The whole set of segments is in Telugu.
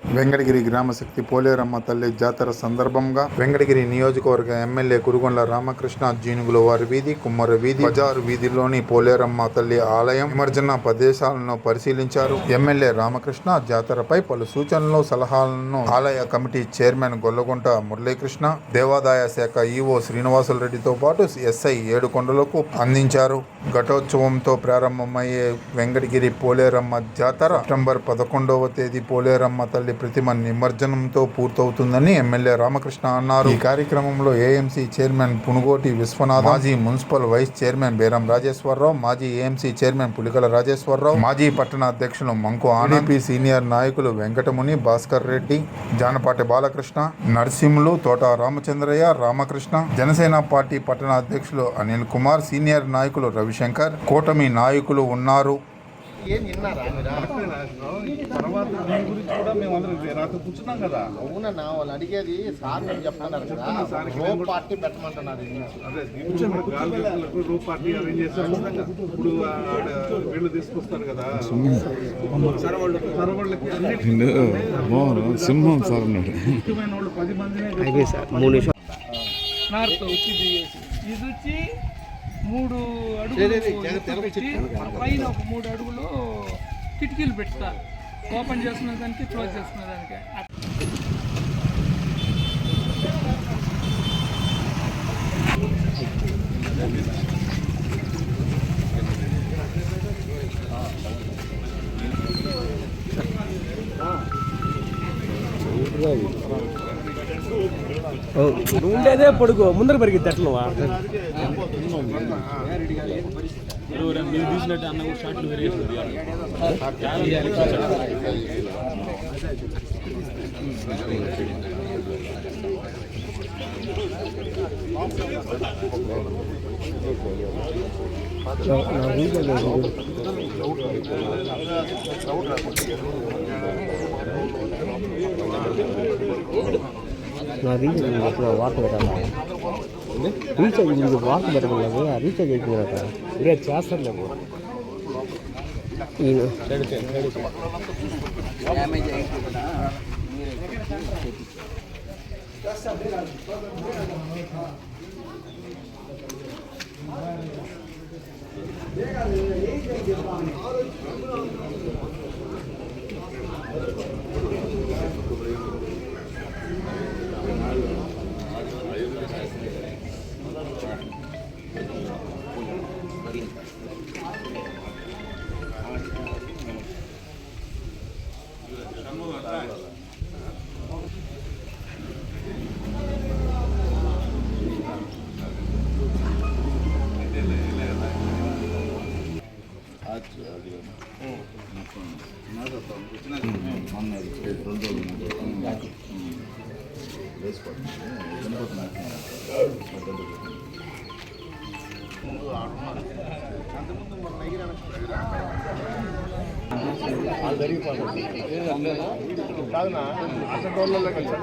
Venkatagiri గ్రామశక్తి పోలేరమ్మ తల్లి జాతర సందర్భంగా వెంకటగిరి నియోజకవర్గ ఎమ్మెల్యే కురుగొండ్ల రామకృష్ణ జీనుగుల వారి వీధి కుమ్మర వీధి బజారు వీధిలోని పోలేరమ్మ తల్లి ఆలయం విమర్జన ప్రదేశాలను పరిశీలించారు. ఎమ్మెల్యే రామకృష్ణ జాతరపై పలు సూచనలు సలహాలను ఆలయ కమిటీ చైర్మన్ గొల్లగుంట మురళీకృష్ణ దేవాదాయ శాఖ ఈవో శ్రీనివాసుల రెడ్డితో పాటు ఎస్ఐ ఏడుకొండలకు అందించారు. ఘటోత్సవంతో ప్రారంభమయ్యే వెంకటగిరి పోలేరమ్మ జాతర సెప్టెంబర్ పదకొండవ తేదీ పోలేరమ్మ తల్లి ప్రతిమ నిమజ్జనంతో పూర్తవుతుందని ఎమ్మెల్యే రామకృష్ణ అన్నారు. ఈ కార్యక్రమంలో ఏఎంసీ చైర్మన్ పునుగోటి విశ్వనాథ్ మాజీ మున్సిపల్ వైస్ చైర్మన్ బేరం రాజేశ్వరరావు మాజీ ఏఎంసీ చైర్మన్ పులికల రాజేశ్వరరావు మాజీ పట్టణ అధ్యక్షులు మంకు ఆనపి సీనియర్ నాయకులు వెంకటముని భాస్కర్ రెడ్డి జానపాటి బాలకృష్ణ నరసింహులు తోట రామచంద్రయ్య రామకృష్ణ జనసేన పార్టీ పట్టణ అధ్యక్షులు అనిల్ కుమార్ సీనియర్ నాయకులు రవిశంకర్ కూటమి నాయకులు ఉన్నారు. ఏం విన్నారా? తర్వాత దీని గురించి కూడా మేము అందరం రాత్రి కూర్చున్నాం కదా. అవునన్నా వాళ్ళు అడిగేది సార్ నేను చెప్తున్నారు కదా. రో పార్టీ పెట్టమంటున్నారు అదే గాలి రూప్ పార్టీ అరేంజ్ ఇప్పుడు వీళ్ళు తీసుకొస్తారు కదా. సింహం సార్ అన్నాడు ముఖ్యమైన వాళ్ళు పది మందినే నార్త్ ఇది వచ్చి మూడు అడుగులు పెట్టి పైన ఒక మూడు అడుగులు కిటికీలు పెడతా. ఓపెన్ చేసుకునే దానికి క్లోజ్ చేసుకునే దానికి. ఉండేదే పొడుగు ముందర పెరిగిద్ది ఎట్లా నా రీఛార్జ్ ఇప్పుడు వార్త పెట్టాలి రీఛార్జ్ మీకు వార్త పెట్టలేదు రీఛార్జ్ అయిపోయింది రేపు చేస్తాను ఈయన కాదునా అసలు వాళ్ళలో కలిసి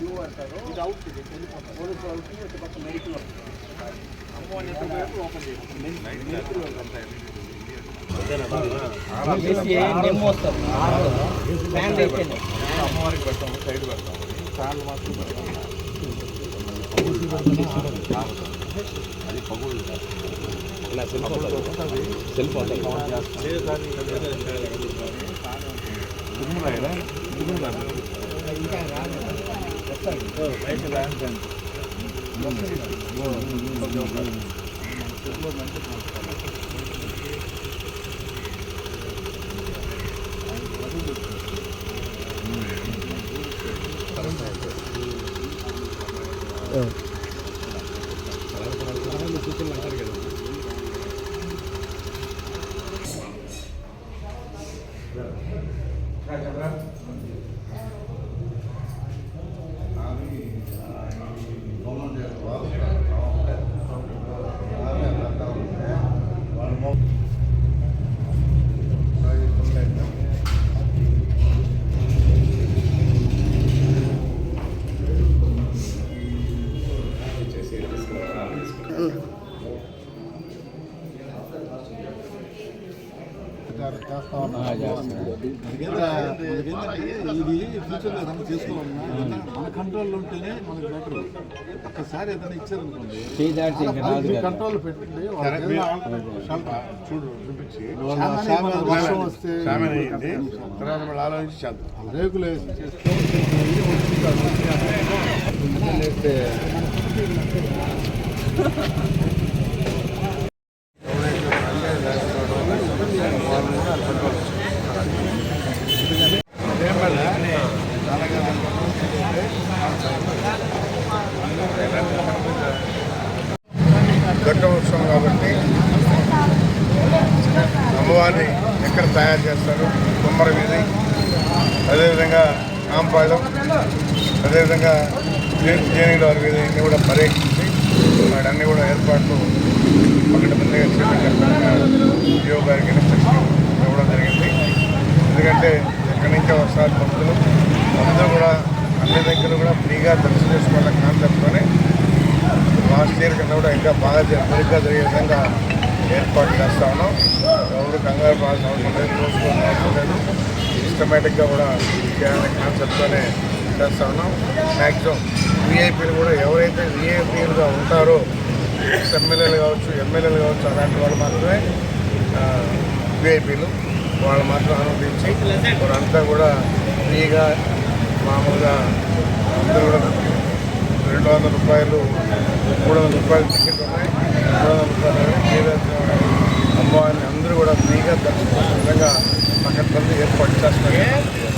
యూ అంటారు ఇది అవుట్ ఇది అమ్మవారికి పెడతాము సైడ్ పెడతాము ఫ్యాన్లు మాత్రం పెడతాము అది పగులు. Cell phone cell phone Tirumala Tirumala ừ. ఇది ఫ్యూచర్లో ఏదైనా చేసుకోవాలన్నా మన కంట్రోల్లో ఉంటేనే మనకి బెటర్ ఒక్కసారి ఏదైనా ఇచ్చారనుకోండి కంట్రోల్ పెట్టండి చూడు చూపించి. వర్షం వస్తే తర్వాత మళ్ళీ ఆలోచించి చేద్దాం. రేకులు వేసి అమ్మవారిని ఎక్కడ తయారు చేస్తారు? కుమ్మర వీధి అదేవిధంగా ఆంపాళ్ళం అదేవిధంగా జేనివారి వీధి అన్నీ కూడా పర్యటించి వాడన్నీ కూడా ఏర్పాట్లు పకడ్బందీగా చేపట్టారు. జియో గారికి ఇవ్వడం జరిగింది. ఎందుకంటే ఎక్కడి నుంచో వస్తారు భక్తులు. అందరూ కూడా అన్ని దగ్గర కూడా ఫ్రీగా దర్శనం చేసుకోవాలనే కాన్సెప్ట్తోనే లాస్ట్ ఇయర్ కన్నా కూడా ఇంకా బాగా జ- మెరుగ్గా జరిగే విధంగా ఏర్పాటు చేస్తా ఉన్నాం ఎవరు కంగారు పాల్సిన అవసరం లేదు చూసుకోవాల్సిన అవసరం లేదు. సిస్టమేటిక్గా కూడా చేయాలనే కాన్సెప్ట్తోనే చేస్తా ఉన్నాం మ్యాక్సిమం వీఐపీలు కూడా ఎవరైతే వీఐపీలుగా ఉంటారో ఎమ్మెల్యేలు కావచ్చు ఎమ్మెల్యేలు కావచ్చు అలాంటి వాళ్ళు మాత్రమే వీఐపీలు వాళ్ళు మాత్రం అనుమతించి వారంతా కూడా ఫ్రీగా మామూలుగా అందరూ కూడా రెండు వందల రూపాయలు మూడు వందల రూపాయలు టికెట్ ఉన్నాయి. మూడు వందల రూపాయలు అమ్మవారిని అందరూ కూడా ఫ్రీగా దర్శించే విధంగా అక్కడ ఏర్పాటు చేస్తున్నారు.